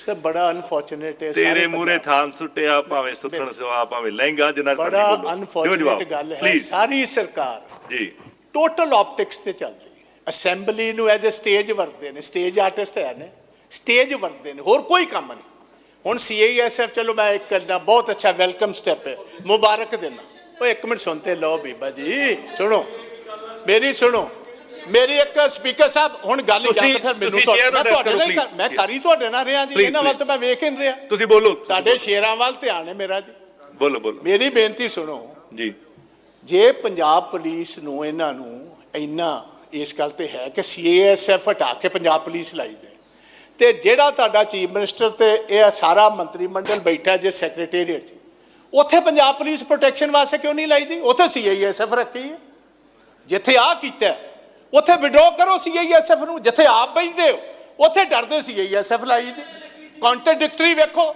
Sir ਬੜਾ unfortunate ਹੈ ਤੇਰੇ ਮੂਰੇ ਥਾਨ ਸੁੱਟਿਆ ਭਾਵੇਂ ਸੁੱਟਣ ਸਵਾ ਭਾਵੇਂ ਲਹਿੰਗਾ ਜਿੰਨਾ ਬੜਾ ਅਨਫੋਰਚੂਨੇਟ ਗੱਲ ਹੈ ਸਾਰੀ ਸਰਕਾਰ ਜੀ। ਟੋਟਲ ਆਪਟਿਕਸ ਤੇ ਚੱਲਦੀ ਹੈ। ਅਸੈਂਬਲੀ ਨੂੰ ਐਜ਼ ਅ ਸਟੇਜ ਵਰਤਦੇ ਨੇ ਸਟੇਜ ਆਰਟਿਸਟ ਹੈ ਨੇ ਸਟੇਜ ਵਰਤਦੇ ਨੇ ਹੋਰ ਕੋਈ ਕੰਮ ਨਹੀਂ। ਹੁਣ ਸੀਆਈਐਸਐਫ ਚਲੋ ਮੈਂ ਇੱਕ ਕਰਨਾ ਬਹੁਤ ਅੱਛਾ ਵੈਲਕਮ ਸਟੈਪ ਹੈ ਮੁਬਾਰਕ ਦੇਣਾ ਉਹ ਇੱਕ ਮਿੰਟ ਸੁਣਤੇ ਲਓ ਬੀਬਾ ਜੀ ਸੁਣੋ। ਮੇਰੀ ਸੁਣੋ ਮੇਰੀ ਇੱਕ ਸਪੀਕਰ ਸਾਹਿਬ ਹੁਣ ਗੱਲ ਜਾਂ ਫਿਰ ਮੈਨੂੰ ਮੈਂ ਤੁਹਾਡੇ ਨਾਲ ਹੀ. ਮੈਂ ਕਰੀ ਤੁਹਾਡੇ ਨਾਲ ਰਿਹਾ ਜੀ ਇਹਨਾਂ ਵੱਲ. ਤਾਂ ਮੈਂ ਵੇਖ ਹੀ ਨਹੀਂ ਰਿਹਾ। ਤੁਸੀਂ ਬੋਲੋ ਤੁਹਾਡੇ ਸ਼ੇਰਾਂ ਵੱਲ ਧਿਆਨ ਹੈ ਮੇਰਾ ਜੀ। ਬੋਲੋ ਬੋਲੋ। ਮੇਰੀ ਬੇਨਤੀ ਸੁਣੋ। ਜੀ। ਜੇ ਪੰਜਾਬ ਪੁਲਿਸ ਨੂੰ ਇਹਨਾਂ ਨੂੰ ਇੰਨਾ ਇਸ ਗੱਲ ਤੇ ਹੈ ਕਿ ਸੀਏਐਸਐਫ ਹਟਾ ਕੇ ਪੰਜਾਬ ਪੁਲਿਸ ਲਾਈ ਦੇ ਤੇ ਜਿਹੜਾ ਤੁਹਾਡਾ ਚੀਫ ਮਿਨਿਸਟਰ ਤੇ ਇਹ ਸਾਰਾ ਮੰਤਰੀ ਮੰਡਲ ਬੈਠਾ ਜੇ ਸੈਕਟਰੀਏਟ 'ਚ ਉੱਥੇ ਪੰਜਾਬ ਪੁਲਿਸ ਪ੍ਰੋਟੈਕਸ਼ਨ ਵਾਸਤੇ ਕਿਉਂ ਨਹੀਂ ਲਾਈ ਦੀ ਉੱਥੇ ਸੀਆਈਐਸਐਫ ਰੱਖੀ ਹੈ। ਜਿੱਥੇ ਆ ਕੀਤਾ ਹੈ, ਉੱਥੇ ਵਿਡਰੋ ਕਰੋ ਸੀਆਈਐਸਐਫ ਨੂੰ ਜਿੱਥੇ ਆਪ ਬੈਠਦੇ ਹੋ। ਉੱਥੇ ਡਰਦੇ ਸੀਆਈਐਸਐਫ ਲਾਈ ਦੀ। ਕੰਟਰਡਿਕਟਰੀ ਵੇਖੋ।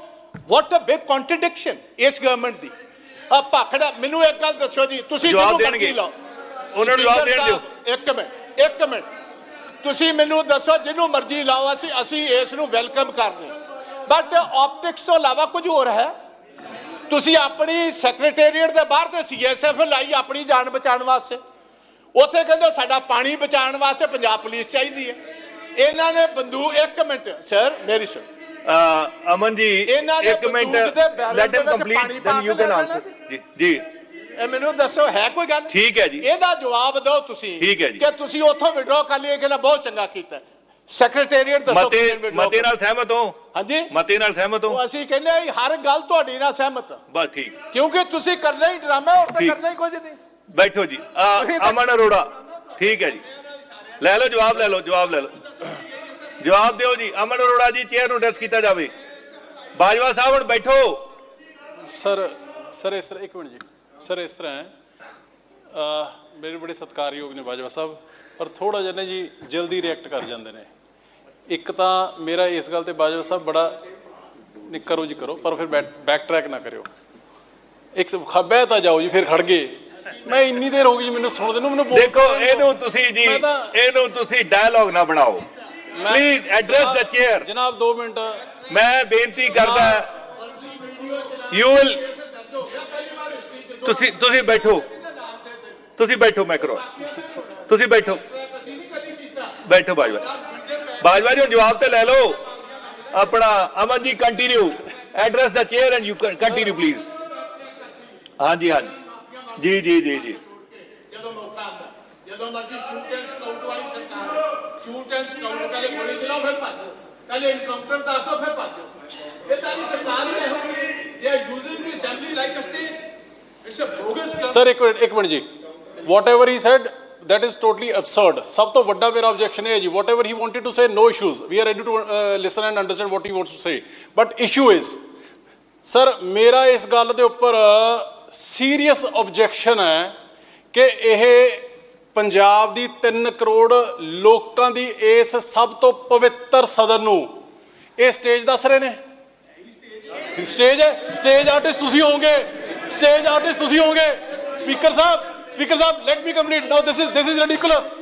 ਵਾਟ ਅ ਬਿਗ ਕੰਟਰਡਿਕਸ਼ਨ ਇਸ ਗਵਰਨਮੈਂਟ ਦੀ। ਆ ਭਾਖੜਾ ਮੈਨੂੰ ਇੱਕ ਗੱਲ ਦੱਸੋ ਜੀ ਤੁਸੀਂ ਜਿਹਨੂੰ ਮਰਜ਼ੀ। ਲਾਓ। ਉਹਨਾਂ ਨੂੰ ਜਵਾਬ ਦੇਣ ਦਿਓ। ਇੱਕ ਮਿੰਟ ਇੱਕ ਮਿੰਟ। ਤੁਸੀਂ ਮੈਨੂੰ ਦੱਸੋ ਜਿਹਨੂੰ ਮਰਜ਼ੀ ਲਾਓ ਅਸੀਂ ਅਸੀਂ ਇਸ ਨੂੰ ਵੈਲਕਮ ਕਰਦੇ ਬਟ ਆਪਟਿਕਸ ਤੋਂ ਇਲਾਵਾ ਕੁਝ ਹੋਰ ਹੈ? ਤੁਸੀਂ ਆਪਣੀ ਸੈਕਟਰੀਏਟ ਦੇ ਬਾਹਰ ਤੇ ਸੀਐਸਐਫ ਲਾਈ ਆਪਣੀ ਜਾਨ ਬਚਾਉਣ ਵਾਸਤੇ। ਉੱਥੇ ਕਹਿੰਦੇ ਸਾਡਾ ਪਾਣੀ ਬਚਾਉਣ ਵਾਸਤੇ ਪੰਜਾਬ ਪੁਲਿਸ ਚਾਹੀਦੀ ਹੈ। ਇਹਨਾਂ ਨੇ ਬੰਦੂਕ ਇੱਕ ਮਿੰਟ ਸਰ ਮੇਰੀ ਸੁਣ ਅਮਨ ਜੀ ਇਹਨਾਂ ਨੇ ਇੱਕ minute let him complete then you can answer ਜੀ ਜੀ। ਇਹ ਮੈਨੂੰ ਦੱਸੋ ਹੈ ਕੋਈ ਗੱਲ? ਠੀਕ ਹੈ ਜੀ। ਇਹਦਾ ਜਵਾਬ ਦਿਓ ਤੁਸੀਂ ਠੀਕ ਹੈ ਜੀ। ਕਿ ਤੁਸੀਂ ਉੱਥੋਂ ਵਿਡਰੋ ਕਰ ਲਿਆ ਕਿ ਨਾ ਬਹੁਤ ਚੰਗਾ ਕੀਤਾ। ਸੈਕਟਰੀਏਟ ਦੱਸੋ ਮਤੇ ਮਤੇ ਨਾਲ। ਸਹਿਮਤ ਹੋ? ਹਾਂਜੀ। ਮਤੇ ਨਾਲ ਸਹਿਮਤ ਹੋ? ਅਸੀਂ ਕਹਿੰਦੇ ਹਾਂ, ਹਰ ਗੱਲ ਤੁਹਾਡੀ ਨਾਲ ਸਹਿਮਤ। ਬਸ ਠੀਕ। ਕਿਉਂਕਿ ਤੁਸੀਂ ਕਰਨਾ ਹੀ ਡਰਾਮਾ ਹੋਰ ਤਾਂ। ਕਰਨਾ ਹੀ ਕੁਝ ਨਹੀਂ। ਬੈਠੋ ਜੀ। ਅਮਨ ਅਰੋੜਾ। ਠੀਕ ਹੈ ਜੀ। ਲੈ ਲਓ ਜਵਾਬ ਲੈ ਲਓ ਜਵਾਬ ਲੈ ਲਓ। ਜਵਾਬ ਦਿਓ ਜੀ ਅਮਨ ਅਰੋੜਾ ਜੀ ਚੇਅਰ ਨੂੰ ਡੈਸ ਕੀਤਾ ਜਾਵੇ। ਬਾਜਵਾ ਸਾਹਿਬ ਹੁਣ ਬੈਠੋ। ਸਰ ਸਰ ਇਸ ਤਰ੍ਹਾਂ ਇੱਕ ਮਿੰਟ ਜੀ। ਸਰ ਇਸ ਤਰ੍ਹਾਂ ਹੈ। ਮੇਰੇ ਬੜੇ ਸਤਿਕਾਰਯੋਗ ਨੇ ਬਾਜਵਾ ਸਾਹਿਬ। ਪਰ ਥੋੜਾ ਜਿਹਾ ਨਾ ਜੀ ਜਲਦੀ ਰਿਐਕਟ ਕਰ ਜਾਂਦੇ ਨੇ। ਇੱਕ ਤਾਂ ਮੇਰਾ ਇਸ ਗੱਲ ਤੇ ਬਾਜਵਾ ਸਾਹਿਬ ਬੜਾ ਨਹੀਂ ਕਰੋ ਜੀ ਕਰੋ ਪਰ ਫਿਰ ਬੈਕ ਟਰੈਕ ਨਾ ਕਰਿਓ। ਇੱਕ ਖੱਬੇ ਤਾਂ ਜਾਓ ਜੀ ਫਿਰ ਖੜ ਗਏ। ਮੈਂ ਇੰਨੀ ਦੇਰ ਹੋ ਗਈ ਮੈਨੂੰ ਸੁਣਦੇ ਨੂੰ ਮੈਨੂੰ ਬੋਲ ਦੇਖੋ ਇਹਨੂੰ ਤੁਸੀਂ ਜੀ ਮੈਂ ਤਾਂ- ਇਹਨੂੰ ਤੁਸੀਂ ਡਾਇਲੌਗ ਨਾ ਬਣਾਓ। ਪਲੀਜ਼ ਐਡਰੈਸ ਦ ਚੇਅਰ ਜਨਾਬ 2 ਮਿੰਟ। ਮੈਂ ਬੇਨਤੀ ਕਰਦਾ ਯੂ ਵਿਲ ਤੁਸੀਂ ਤੁਸੀਂ ਬੈਠੋ। ਤੁਸੀਂ ਬੈਠੋ ਮੈਂ ਕਰੋ। ਤੁਸੀਂ ਬੈਠੋ। ਬੈਠੋ ਬਾਜਵਾ। ਬਾਜਵਾ ਜੀ ਹੁਣ ਜਵਾਬ ਤੇ ਲੈ ਲਓ। ਆਪਣਾ Aman ji continue address the chair and you continue please ਹਾਂਜੀ ਹਾਂਜੀ। ਜੀ ਜੀ ਜੀ ਜੀ ਜਦੋਂ ਮੌਕਾ ਆਉਂਦਾ ਜਦੋਂ ਮਰਜ਼ੀ ਸ਼ੂਟ ਐਂਡ ਸਕਾਊਟ ਵਾਲੀ ਸਰਕਾਰ ਸ਼ੂਟ ਐਂਡ ਸਕਾਊਟ ਪਹਿਲੇ ਗੋਲੀ ਚਲਾਓ ਫਿਰ ਭੱਜੋ ਪਹਿਲੇ ਇਨਕਾਊਂਟਰ ਦੱਸ ਦਿਓ ਫਿਰ ਭੱਜੋ ਇਹ ਸਾਰੀ ਸਰਕਾਰ ਹੀ ਇਹੋ ਜਿਹੀ they are using the assembly like a stage it's a bogus sir ਇੱਕ ਮਿੰਟ ਇੱਕ ਮਿੰਟ ਜੀ whatever he said that is totally absurd. ਸਭ ਤੋਂ ਵੱਡਾ ਮੇਰਾ objection ਇਹ ਹੈ ਜੀ whatever he wanted to say no issues. We are ready to uh, listen and understand what he wants to say. But issue is sir ਮੇਰਾ ਇਸ ਗੱਲ ਦੇ ਉੱਪਰ ਸੀਰੀਅਸ objection ਹੈ ਕਿ ਇਹ ਪੰਜਾਬ ਦੀ 3 ਕਰੋੜ ਲੋਕਾਂ ਦੀ ਇਸ ਸਭ ਤੋਂ ਪਵਿੱਤਰ ਸਦਨ ਨੂੰ ਇਹ ਸਟੇਜ ਦੱਸ ਰਹੇ ਨੇ? ਸਟੇਜ ਹੈ? ਸਟੇਜ ਆਰਟਿਸਟ ਤੁਸੀਂ ਹੋਵੋਗੇ। ਸਟੇਜ ਆਰਟਿਸਟ ਤੁਸੀਂ ਹੋਵੋਗੇ। Speaker Sahib speaker Sahib let me complete now this is this is ridiculous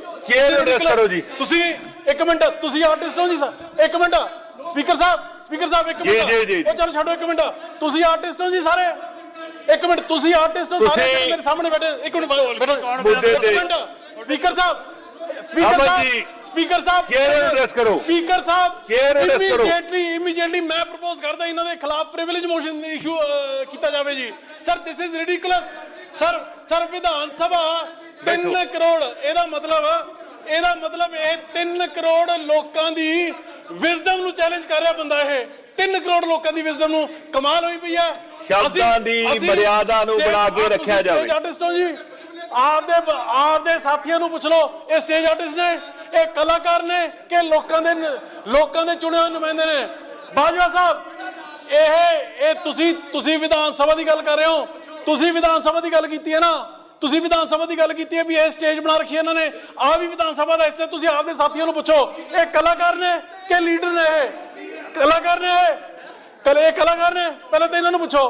ਕਰੋ ਜੀ। ਤੁਸੀਂ ਇੱਕ ਮਿੰਟ ਤੁਸੀਂ ਆਰਟਿਸਟ ਹੋ ਜੀ ਸਰ। ਇੱਕ ਮਿੰਟ। ਸਪੀਕਰ ਸਾਹਿਬ ਸਪੀਕਰ ਸਾਹਿਬ ਇੱਕ ਮਿੰਟ। ਜੀ, ਜੀ। ਉਹ ਚਲੋ ਛੱਡੋ ਇੱਕ ਮਿੰਟ। ਤੁਸੀਂ ਆਰਟਿਸਟ ਹੋ ਜੀ ਸਾਰੇ। ਇੱਕ ਮਿੰਟ ਤੁਸੀਂ ਆਰਟਿਸਟ ਹੋ ਸਾਰੇ ਤੁਸੀਂ- ਮੇਰੇ ਸਾਹਮਣੇ ਬੈਠੇ ਇੱਕ ਮਿੰਟ ਬੈਠੋ ਮੁੱਦੇ ਤੇ- ਸਪੀਕਰ ਸਾਹਿਬ ਸਪੀਕਰ ਅਮਨ ਸਾਹਿਬ ਸਪੀਕਰ ਸਾਹਿਬ chair address ਕਰੋ। ਸਪੀਕਰ ਸਾਹਿਬ Chair address ਕਰੋ। ਇਮੀਡੀਏਟਲੀ ਇਮੀਡੀਏਟਲੀ ਮੈਂ ਪ੍ਰਪੋਜ਼ ਕਰਦਾ ਇਹਨਾਂ ਦੇ ਖਿਲਾਫ ਪ੍ਰਿਵਿਲੇਜ ਮੋਸ਼ਨ ਇਸ਼ੂ ਕੀਤਾ ਜਾਵੇ ਜੀ। Sir this is ridiculous sir sir Vidhan Sabha 3 crore ਇਹਦਾ ਮਤਲਬ ਇਹਦਾ ਮਤਲਬ ਇਹ 3 ਕਰੋੜ ਲੋਕਾਂ ਦੀ ਵਿਜ਼ਡਮ ਨੂੰ ਚੈਲੰਜ ਕਰ ਰਿਹਾ ਬੰਦਾ ਇਹ। 3 ਕਰੋੜ ਲੋਕਾਂ ਦੀ ਵਿਜ਼ਡਮ ਨੂੰ ਕਮਾਲ ਹੋਈ ਪਈ ਹੈ ਸ਼ਬਦਾਂ ਦੀ ਮਰਿਆਦਾ ਨੂੰ ਬਣਾ ਕੇ ਰੱਖਿਆ ਜਾਵੇ। ਆਰਟਿਸਟ ਜੀ। ਆਪਦੇ ਆਪਦੇ ਸਾਥੀਆਂ ਨੂੰ ਪੁੱਛ ਲਓ ਇਹ ਸਟੇਜ ਆਰਟਿਸਟ ਨੇ ਇਹ ਕਲਾਕਾਰ ਨੇ ਕਿ ਲੋਕਾਂ ਦੇ ਲੋਕਾਂ ਦੇ ਚੁਣੇ ਹੋਏ ਨੁਮਾਇੰਦੇ ਨੇ? ਬਾਜਵਾ ਸਾਹਿਬ ਇਹ ਇਹ ਤੁਸੀਂ ਤੁਸੀਂ ਵਿਧਾਨ ਸਭਾ ਦੀ ਗੱਲ ਕਰ ਰਹੇ ਹੋ। ਤੁਸੀਂ ਵਿਧਾਨ ਸਭਾ ਦੀ ਗੱਲ ਕੀਤੀ ਹੈ ਨਾ। ਤੁਸੀਂ ਵਿਧਾਨ ਸਭਾ ਦੀ ਗੱਲ ਕੀਤੀ ਹੈ ਵੀ ਇਹ ਸਟੇਜ ਬਣਾ ਰੱਖੀ ਇਹਨਾਂ ਨੇ। ਆ ਵੀ ਵਿਧਾਨ ਸਭਾ ਦਾ ਹਿੱਸਾ ਤੁਸੀਂ ਆਪਦੇ ਸਾਥੀਆਂ ਨੂੰ ਪੁੱਛੋ ਇਹ ਕਲਾਕਾਰ ਨੇ ਕਿ ਲੀਡਰ ਨੇ ਇਹ? ਕਲਾਕਾਰ ਨੇ ਕਲੇ ਕਲਾਕਾਰ ਨੇ। ਪਹਿਲਾਂ ਤਾਂ ਇਹਨਾਂ ਨੂੰ ਪੁੱਛੋ।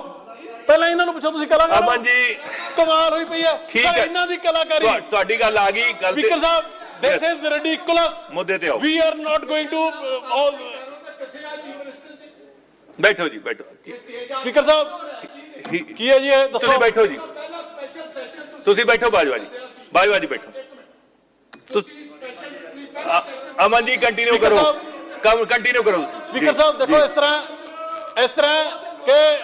ਪਹਿਲਾਂ ਇਹਨਾਂ ਨੂੰ ਪੁੱਛੋ ਤੁਸੀਂ ਕਲਾਕਾਰ? ਅਮਨ ਜੀ। ਕਮਾਲ ਹੋਈ ਪਈ ਹੈ। ਠੀਕ ਹੈ। ਇਹਨਾਂ ਦੀ ਕਲਾਕਾਰੀ ਤੁਹਾ- ਤੁਹਾਡੀ ਗੱਲ ਆ ਗਈ ਗੱਲ ਸਪੀਕਰ ਸਾਹਿਬ Yes. ਇਜ਼ ਰਿਡੀਕੁਲਸ ਮੁੱਦੇ ਤੇ ਆਓ। We are not going to all ਬੈਠੋ ਜੀ ਬੈਠੋ। ਸਪੀਕਰ ਸਾਹਿਬ ਕੀ ਹੈ ਜੀ ਇਹ? ਦੱਸੋ। ਤੁਸੀਂ ਬੈਠੋ ਜੀ। ਤੁਸੀਂ ਬੈਠੋ ਬਾਜਵਾ ਜੀ। ਬਾਜਵਾ ਜੀ ਬੈਠੋ। ਤੁਸੀਂ ਅਮਨ ਜੀ ਕੰਟੀਨਿਊ ਕਰੋ। ਕੰਮ ਕੰਟੀਨਿਊ ਕਰੋ ਸਪੀਕਰ ਸਾਹਿਬ, ਦੇਖੋ ਇਸ ਤਰ੍ਹਾਂ ਇਸ ਤਰ੍ਹਾਂ ਕਿ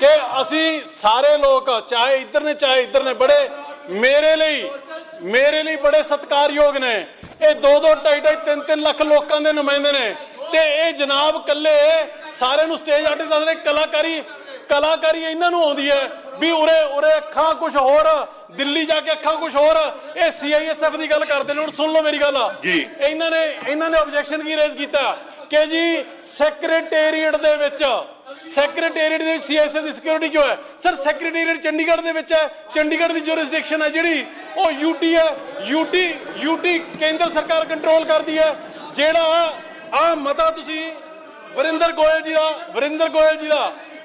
ਕਿ ਅਸੀਂ ਸਾਰੇ ਲੋਕ, ਚਾਹੇ ਇੱਧਰ ਨੇ, ਚਾਹੇ ਇੱਧਰ ਨੇ, ਬੜੇ ਮੇਰੇ ਲਈ ਮੇਰੇ ਲਈ ਬੜੇ ਸਤਿਕਾਰਯੋਗ ਨੇ। ਇਹ ਦੋ ਦੋ, ਢਾਈ ਢਾਈ, ਤਿੰਨ ਤਿੰਨ ਲੱਖ ਲੋਕਾਂ ਦੇ ਨੁਮਾਇੰਦੇ ਨੇ। ਤੇ ਇਹ ਜਨਾਬ ਕੱਲੇ ਸਾਰਿਆਂ ਨੂੰ ਸਟੇਜ ਆਰਟਿਸਟ ਆਸਰੇ ਕਲਾਕਾਰੀ ਕਲਾਕਾਰੀ ਇਹਨਾਂ ਨੂੰ ਆਉਂਦੀ ਹੈ। ਵੀ ਉਰੇ ਉਰੇ ਅੱਖਾਂ ਕੁਝ ਹੋਰ ਦਿੱਲੀ ਜਾ ਕੇ ਅੱਖਾਂ ਕੁਝ ਹੋਰ। ਇਹ ਸੀਆਈਐਸਐਫ ਦੀ ਗੱਲ ਕਰਦੇ ਨੇ ਹੁਣ ਸੁਣ ਲਓ ਮੇਰੀ ਗੱਲ। ਜੀ। ਇਹਨਾਂ ਨੇ ਇਹਨਾਂ ਨੇ ਆਬਜੈਕਸ਼ਨ ਕੀ ਰੇਜ਼ ਕੀਤਾ? ਕਿ ਜੀ ਸੈਕਟਰੀਏਟ ਦੇ ਵਿੱਚ ਸੈਕਟਰੀਏਟ ਦੇ ਸੀਐਸਐਸ ਦੀ ਸਿਕਿਉਰਿਟੀ ਕਿਉਂ ਹੈ? ਸਰ ਸੈਕਟਰੀਏਟ ਚੰਡੀਗੜ੍ਹ ਦੇ ਵਿੱਚ ਹੈ। ਚੰਡੀਗੜ੍ਹ ਦੀ ਜੁਰਿਸਡਿਕਸ਼ਨ ਹੈ ਜਿਹੜੀ ਉਹ ਯੂਟੀ ਹੈ। ਯੂਟੀ ਯੂਟੀ ਕੇਂਦਰ ਸਰਕਾਰ ਕੰਟਰੋਲ ਕਰਦੀ ਹੈ। ਜਿਹੜਾ ਆ ਮਤਾ ਤੁਸੀਂ ਵਰਿੰਦਰ ਗੋਇਲ ਜੀ ਦਾ ਵਰਿੰਦਰ ਗੋਇਲ ਜੀ ਦਾ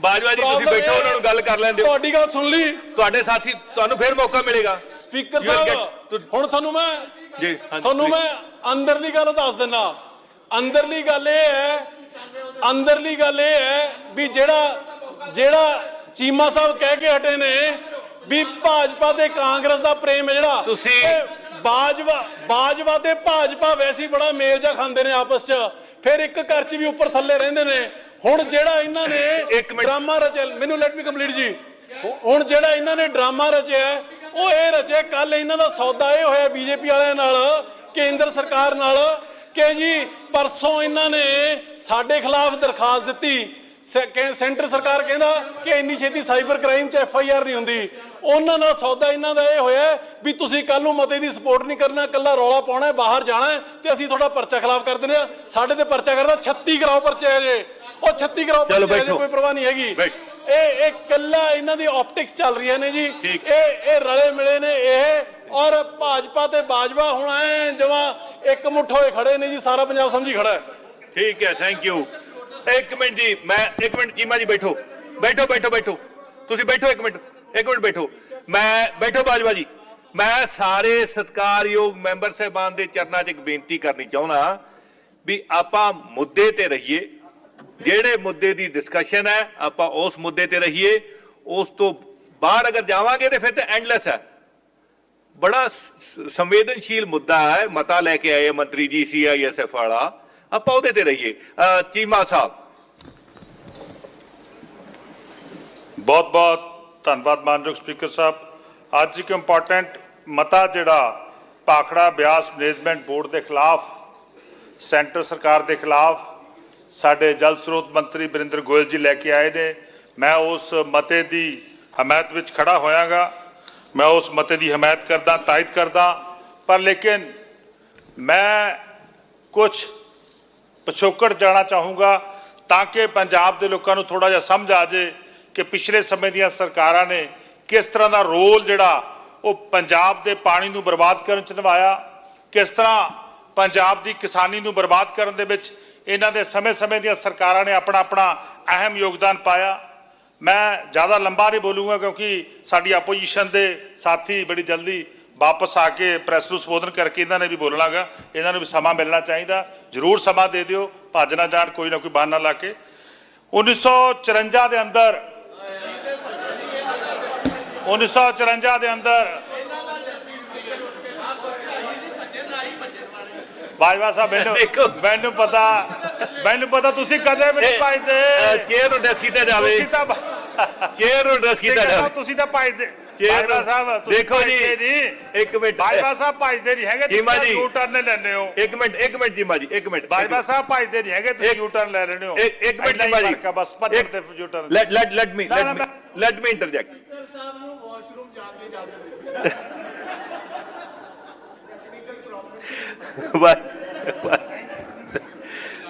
ਬਾਜਵਾ ਜੀ ਤੁਸੀਂ Problem ਬੈਠੋ ਇਹ- ਉਹਨਾਂ ਨੂੰ ਗੱਲ ਕਰ ਲੈਣ ਦਿਓ ਤੁਹਾਡੀ ਗੱਲ ਸੁਣ ਲਈ। ਤੁਹਾਡੇ ਸਾਥੀ ਤੁਹਾਨੂੰ ਫੇਰ ਮੌਕਾ ਮਿਲੇਗਾ। ਸਪੀਕਰ You ਸਾਹਿਬ get- ਹੁਣ ਤੁਹਾਨੂੰ ਮੈਂ ਜੀ, ਹਾਂਜੀ, ਤੁਹਾਨੂੰ. ਮੈਂ ਅੰਦਰਲੀ ਗੱਲ ਦੱਸ ਦਿੰਦਾ। ਅੰਦਰਲੀ ਗੱਲ ਇਹ ਹੈ ਅੰਦਰਲੀ ਗੱਲ ਇਹ ਹੈ ਵੀ ਜਿਹੜਾ ਜਿਹੜਾ ਚੀਮਾ ਸਾਹਿਬ ਕਹਿ ਕੇ ਹਟੇ ਨੇ ਵੀ ਭਾਜਪਾ ਤੇ ਕਾਂਗਰਸ ਦਾ ਪ੍ਰੇਮ ਹੈ ਜਿਹੜਾ। ਤੁਸੀਂ- ਇਹ ਬਾਜਵਾ ਬਾਜਵਾ ਤੇ ਭਾਜਪਾ ਵੈਸੇ ਹੀ ਬੜਾ ਮੇਲ ਜਾ ਖਾਂਦੇ ਨੇ ਆਪਸ 'ਚ। ਫਿਰ ਇੱਕ ਘਰ 'ਚ ਵੀ ਉੱਪਰ ਥੱਲੇ ਰਹਿੰਦੇ ਨੇ। ਹੁਣ ਜਿਹੜਾ ਇਹਨਾਂ ਨੇ। ਡਰਾਮਾ ਰਚਿਆ ਮੈਨੂੰ ਲੈਟ ਮੀ ਕੰਪਲੀਟ ਜੀ। ਹੁਣ ਜਿਹੜਾ ਇਹਨਾਂ ਨੇ ਡਰਾਮਾ ਰਚਿਆ ਉਹ ਇਹ ਰਚਿਆ ਕੱਲ ਇਹਨਾਂ ਦਾ ਸੌਦਾ ਇਹ ਹੋਇਆ ਬੀਜੇਪੀ ਵਾਲਿਆਂ ਨਾਲ ਕੇਂਦਰ ਸਰਕਾਰ ਨਾਲ ਕਿ ਜੀ ਪਰਸੋਂ ਇਹਨਾਂ ਨੇ ਸਾਡੇ ਖਿਲਾਫ ਦਰਖਾਸਤ ਦਿੱਤੀ। ਸੈਂਟਰ ਸਰਕਾਰ ਕਹਿੰਦਾ ਕਿ ਇੰਨੀ ਛੇਤੀ ਸਾਈਬਰ ਕ੍ਰਾਈਮ 'ਚ ਐਫ ਆਈ ਆਰ ਨਹੀਂ ਹੁੰਦੀ। ਉਹਨਾਂ ਨਾਲ ਸੌਦਾ ਇਹਨਾਂ ਦਾ ਇਹ ਹੋਇਆ ਵੀ ਤੁਸੀਂ ਕੱਲ ਨੂੰ ਮਤੇ ਦੀ ਸਪੋਰਟ ਨਹੀਂ ਕਰਨਾ ਕੱਲਾ ਰੌਲਾ ਪਾਉਣਾ ਹੈ, ਬਾਹਰ ਜਾਣਾ ਹੈ ਤੇ ਅਸੀਂ ਤੁਹਾਡਾ ਪਰਚਾ ਖਿਲਾਫ ਕਰ ਦਿੰਦੇ ਆ ਸਾਡੇ ਤੇ ਪਰਚਾ ਕਰਦਾ 36 ਕਰਾਓ ਪਰਚੇ ਜੇ ਉਹ 36 ਕਰਾਓ ਪਰਚੇ ਜੇ। ਕੋਈ ਪਰਵਾਹ ਨਹੀਂ ਹੈਗੀ। ਇਹ ਇਹ ਕੱਲਾ ਇਹਨਾਂ ਦੀ ਆਪਟਿਕਸ ਚੱਲ ਰਹੀਆਂ ਨੇ ਜੀ। ਇਹ ਇਹ ਰਲੇ ਮਿਲੇ ਨੇ ਇਹ। ਔਰ ਭਾਜਪਾ ਤੇ ਬਾਜਵਾ ਹੁਣ ਐ ਜਮਾ ਇੱਕ ਮੁੱਠ ਹੋਏ ਖੜੇ ਨੇ ਜੀ ਸਾਰਾ ਪੰਜਾਬ ਸਮਝੀ ਖੜਾ ਠੀਕ ਹੈ ਥੈਂਕ ਯੂ ਇੱਕ ਮਿੰਟ ਜੀ ਮੈਂ ਇੱਕ ਮਿੰਟ ਚੀਮਾ ਜੀ ਬੈਠੋ। ਬੈਠੋ ਬੈਠੋ ਬੈਠੋ। ਤੁਸੀਂ ਬੈਠੋ ਇੱਕ ਮਿੰਟ। ਇੱਕ ਮਿੰਟ ਬੈਠੋ। ਮੈਂ, ਬੈਠੋ ਬਾਜਵਾ ਜੀ। ਮੈਂ ਸਾਰੇ ਸਤਿਕਾਰਯੋਗ ਮੈਂਬਰ ਸਾਹਿਬਾਨ ਦੇ ਚਰਨਾਂ 'ਚ ਇੱਕ ਬੇਨਤੀ ਕਰਨੀ ਚਾਹੁੰਦਾ ਵੀ ਆਪਾਂ ਮੁੱਦੇ ਤੇ ਰਹੀਏ। ਜਿਹੜੇ ਮੁੱਦੇ ਦੀ ਡਿਸਕਸ਼ਨ ਹੈ, ਆਪਾਂ ਉਸ ਮੁੱਦੇ ਤੇ ਰਹੀਏ। ਉਸ ਤੋਂ ਬਾਹਰ ਅਗਰ ਜਾਵਾਂਗੇ ਤੇ ਫਿਰ ਤਾਂ ਐਂਡਲੈਸ ਹੈ। ਬੜਾ ਸੰਵੇਦਨਸ਼ੀਲ ਮੁੱਦਾ ਹੈ, ਮਤਾ ਲੈ ਕੇ ਆਏ ਮੰਤਰੀ ਜੀ ਸੀਆਈਐਸਐਫ ਵਾਲਾ। ਆਪਾਂ ਉਹਦੇ ਤੇ ਰਹੀਏ। ਚੀਮਾ ਸਾਹਿਬ। ਬਹੁਤ ਬਹੁਤ ਧੰਨਵਾਦ ਮਾਨਯੋਗ ਸਪੀਕਰ ਸਾਹਿਬ। ਅੱਜ ਇੱਕ ਇੰਪੋਰਟੈਂਟ ਮਤਾ ਜਿਹੜਾ ਪਾਖੜਾ ਬਿਆਸ ਮੈਨੇਜਮੈਂਟ ਬੋਰਡ ਦੇ ਖਿਲਾਫ, ਸੈਂਟਰ ਸਰਕਾਰ ਦੇ ਖਿਲਾਫ ਸਾਡੇ ਜਲ ਸਰੋਤ ਮੰਤਰੀ ਬਰਿੰਦਰ ਗੋਇਲ ਜੀ ਲੈ ਕੇ ਆਏ ਨੇ। ਮੈਂ ਉਸ ਮਤੇ ਦੀ ਹਮਾਇਤ ਵਿੱਚ ਖੜਾ ਹੋਇਆਗਾ। ਮੈਂ ਉਸ ਮਤੇ ਦੀ ਹਮਾਇਤ ਕਰਦਾ, ਤਾਇਦ ਕਰਦਾ। ਪਰ ਲੇਕਿਨ ਮੈਂ ਕੁਝ ਪਿਛੋਕੜ ਜਾਣਾ ਚਾਹੂੰਗਾ ਤਾਂ ਕਿ ਪੰਜਾਬ ਦੇ ਲੋਕਾਂ ਨੂੰ ਥੋੜਾ ਜਿਹਾ ਸਮਝ ਆ ਜੇ ਕਿ ਪਿਛਲੇ ਸਮੇਂ ਦੀਆਂ ਸਰਕਾਰਾਂ ਨੇ ਕਿਸ ਤਰ੍ਹਾਂ ਦਾ ਰੋਲ ਜਿਹੜਾ ਉਹ ਪੰਜਾਬ ਦੇ ਪਾਣੀ ਨੂੰ ਬਰਬਾਦ ਕਰਨ ਚ ਨਿਭਾਇਆ, ਕਿਸ ਤਰ੍ਹਾਂ ਪੰਜਾਬ ਦੀ ਕਿਸਾਨੀ ਨੂੰ ਬਰਬਾਦ ਕਰਨ ਦੇ ਵਿੱਚ ਇਹਨਾਂ ਦੇ ਸਮੇਂ-ਸਮੇਂ ਦੀਆਂ ਸਰਕਾਰਾਂ ਨੇ ਆਪਣਾ ਆਪਣਾ ਅਹਿਮ ਯੋਗਦਾਨ ਪਾਇਆ। ਮੈਂ ਜ਼ਿਆਦਾ ਲੰਬਾ ਨਹੀਂ ਬੋਲੂੰਗਾ ਕਿਉਂਕਿ ਸਾਡੀ ਆਪੋਜੀਸ਼ਨ ਦੇ ਸਾਥੀ ਬੜੀ ਜਲਦੀ ਵਾਪਸ ਆ ਕੇ ਪ੍ਰੈਸ ਨੂੰ ਸੰਬੋਧਨ ਕਰਕੇ ਇਹਨਾਂ ਨੇ ਵੀ ਬੋਲਣਾਗਾ। ਇਹਨਾਂ ਨੂੰ ਵੀ ਸਮਾਂ ਮਿਲਣਾ ਚਾਹੀਦਾ। ਜ਼ਰੂਰ ਸਮਾਂ ਦੇ ਦਿਓ। ਭੱਜ ਨਾ ਜਾਣ, ਕੋਈ ਨਾ ਕੋਈ ਬਹਾਨਾ ਲਾ ਕੇ। 1954 ਦੇ ਅੰਦਰ 1954 ਦੇ ਅੰਦਰ। ਬਾਜਵਾ ਸਾਹਿਬ ਮੈਨੂੰ। ਮੈਨੂੰ ਪਤਾ ਮੈਨੂੰ ਪਤਾ ਤੁਸੀਂ ਕਦੇ ਵੀ ਨਹੀਂ ਪਾਈਦੇ ਚੇਅਰ ਨੂੰ ਡੈਸ ਕੀਤਾ ਜਾਵੇ। ਤੁਸੀਂ ਤਾਂ ਚੇਅਰ ਨੂੰ ਡੈਸ ਕੀਤਾ ਜਾਵੇ। ਤੁਸੀਂ ਤਾਂ ਪਾਈਦੇ ਚੇਅਰ ਬਾਜਵਾ ਨੂੰ- ਸਾਹਿਬ ਤੁਸੀਂ ਦੇਖੋ ਜੀ, ਭਾਈਦੇ ਨਹੀਂ ਇੱਕ ਮਿੰਟ ਬਾਜਵਾ ਸਾਹਿਬ ਭਾਈਦੇ ਨਹੀਂ ਹੈਗੇ ਚੀਮਾ ਤੁਸੀਂ ਜੀ। ਯੂ ਟਰਨ ਲੈਣੇ ਹੋ ਇੱਕ ਮਿੰਟ ਇੱਕ ਮਿੰਟ ਚੀਮਾ ਜੀ ਇੱਕ ਮਿੰਟ ਬਾਜਵਾ ਸਾਹਿਬ ਭਾਈਦੇ ਨਹੀਂ ਹੈਗੇ ਤੁਸੀਂ ਇੱਕ- ਯੂ ਟਰਨ ਲੈ ਰਹੇ ਹੋ ਇੱਕ ਇੱਕ ਮਿੰਟ ਇੰਨਾ ਹੀ ਚੀਮਾ ਜੀ ਫ਼ਰਕ ਆ, ਬਸ ਭੱਜਣ ਤੇ U turn let let let me ਨਾ, ਲੈਟ ਨਾ, ਮੀ ਮੈਂ- ਲੈਟ ਮੀ ਇੰਟਰਜੈਕਟ ਸਾਹਿਬ ਨੂੰ ਵਾਸ਼ਰੂਮ ਜਾਣ ਦੀ ਇਜਾਜ਼ਤ ਦੇ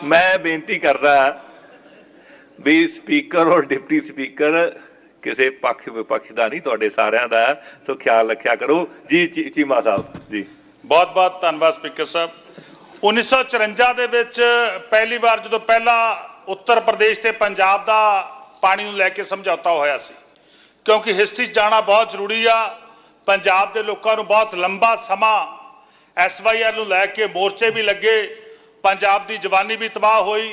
ਮੈਂ ਬੇਨਤੀ ਕਰਦਾ ਵੀ ਸਪੀਕਰ ਔਰ ਡਿਪਟੀ ਸਪੀਕਰ ਕਿਸੇ ਪੱਖ ਵਿਪੱਖ ਦਾ ਨਹੀਂ, ਤੁਹਾਡੇ ਸਾਰਿਆਂ ਦਾ, ਸੋ ਖਿਆਲ ਰੱਖਿਆ ਕਰੋ। ਜੀ ਚੀ- ਚੀਮਾ ਸਾਹਿਬ, ਜੀ। ਬਹੁਤ ਬਹੁਤ ਧੰਨਵਾਦ ਸਪੀਕਰ ਸਾਹਿਬ। 1954 ਦੇ ਵਿੱਚ ਪਹਿਲੀ ਵਾਰ ਜਦੋਂ ਪਹਿਲਾ ਉੱਤਰ ਪ੍ਰਦੇਸ਼ ਤੇ ਪੰਜਾਬ ਦਾ ਪਾਣੀ ਨੂੰ ਲੈ ਕੇ ਸਮਝੌਤਾ ਹੋਇਆ ਸੀ, ਕਿਉਂਕਿ ਹਿਸਟਰੀ 'ਚ ਜਾਣਾ ਬਹੁਤ ਜ਼ਰੂਰੀ ਆ। ਪੰਜਾਬ ਦੇ ਲੋਕਾਂ ਨੂੰ ਬਹੁਤ ਲੰਬਾ ਸਮਾਂ ਐਸਵਾਈਆਰ ਨੂੰ ਲੈ ਕੇ ਮੋਰਚੇ ਵੀ ਲੱਗੇ, ਪੰਜਾਬ ਦੀ ਜਵਾਨੀ ਵੀ ਤਬਾਹ ਹੋਈ।